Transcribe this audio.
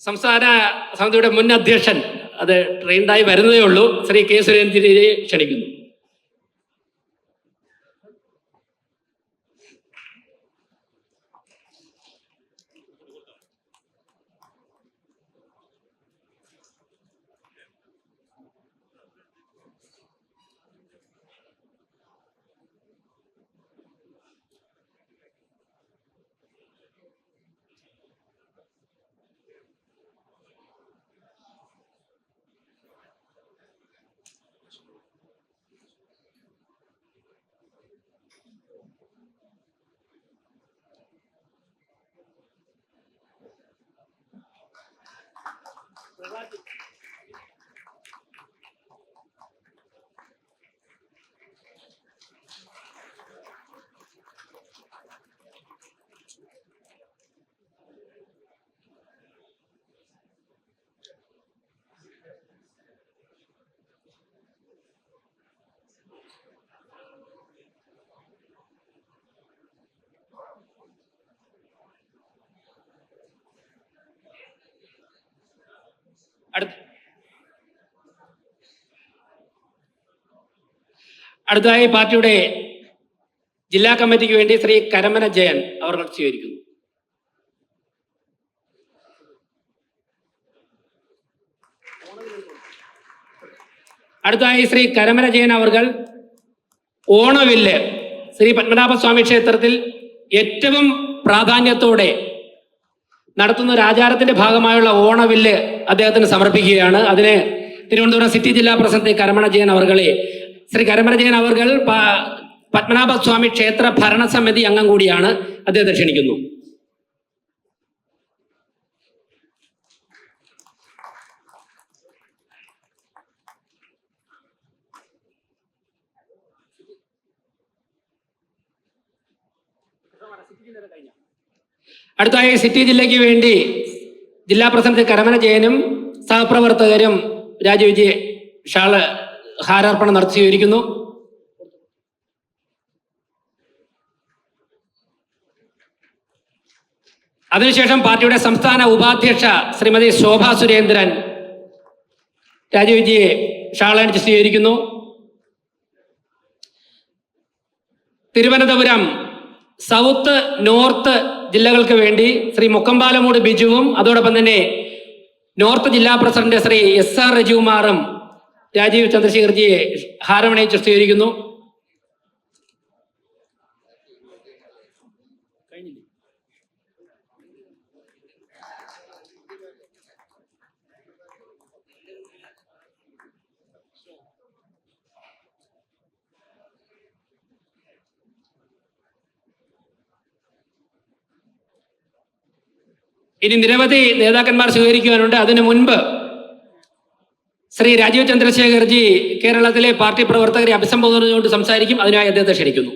സംസ്ഥാന സമിതിയുടെ മുൻ അധ്യക്ഷൻ അത് ട്രെയിൻഡായി വരുന്നതേ ഉള്ളൂ. ശ്രീ കെ സുരേന്ദ്രനെ ക്ഷണിക്കുന്നു. അടുത്ത. അടുത്തതായി പാർട്ടിയുടെ ജില്ലാ കമ്മിറ്റിക്ക് വേണ്ടി ശ്രീ കരമന ജയൻ അവർ സ്വീകരിക്കുന്നു. അടുത്തതായി ശ്രീ കരമന ജയൻ അവർകൾ ഓണവില്ല് ശ്രീ പത്മനാഭസ്വാമി ക്ഷേത്രത്തിൽ ഏറ്റവും പ്രാധാന്യത്തോടെ നടത്തുന്ന ഒരു ആചാരത്തിന്റെ ഭാഗമായുള്ള ഓണവില്ല് അദ്ദേഹത്തിന് സമർപ്പിക്കുകയാണ്. അതിന് തിരുവനന്തപുരം സിറ്റി ജില്ലാ പ്രസിഡന്റ് കരമണ ജയൻ അവർകളെ ശ്രീ കരമണ ജയൻ അവർകൾ പത്മനാഭ പത്മനാഭസ്വാമി ക്ഷേത്ര ഭരണസമിതി അംഗം കൂടിയാണ് അദ്ദേഹത്തെ ക്ഷണിക്കുന്നു. അടുത്തായി സിറ്റി ജില്ലയ്ക്ക് വേണ്ടി ജില്ലാ പ്രസിഡന്റ് കരമന ജയനും സഹപ്രവർത്തകരും രാജവിജയ് ഷാൾ ഹാരാർപ്പണം നടത്തി സ്വീകരിക്കുന്നു. അതിനുശേഷം പാർട്ടിയുടെ സംസ്ഥാന ഉപാധ്യക്ഷ ശ്രീമതി ശോഭ സുരേന്ദ്രൻ രാജുവിജിയെ ഷാളണിച്ച് സ്വീകരിക്കുന്നു. തിരുവനന്തപുരം സൗത്ത് നോർത്ത് ജില്ലകൾക്ക് വേണ്ടി ശ്രീ മുക്കമ്പാലമൂട് ബിജുവും അതോടൊപ്പം തന്നെ നോർത്ത് ജില്ലാ പ്രസിഡന്റ് ശ്രീ എസ് ആർ രജികുമാറും രാജീവ് ചന്ദ്രശേഖർജിയെ ഹാരമണയിച്ച് സ്വീകരിക്കുന്നു. ഇനി നിരവധി നേതാക്കന്മാർ സ്വീകരിക്കുവാനുണ്ട്. അതിനു മുൻപ് ശ്രീ രാജീവ് ചന്ദ്രശേഖർജി കേരളത്തിലെ പാർട്ടി പ്രവർത്തകരെ അഭിസംബോധന ചെയ്തുകൊണ്ട് സംസാരിക്കും. അതിനായി അദ്ദേഹത്തെ ക്ഷണിക്കുന്നു.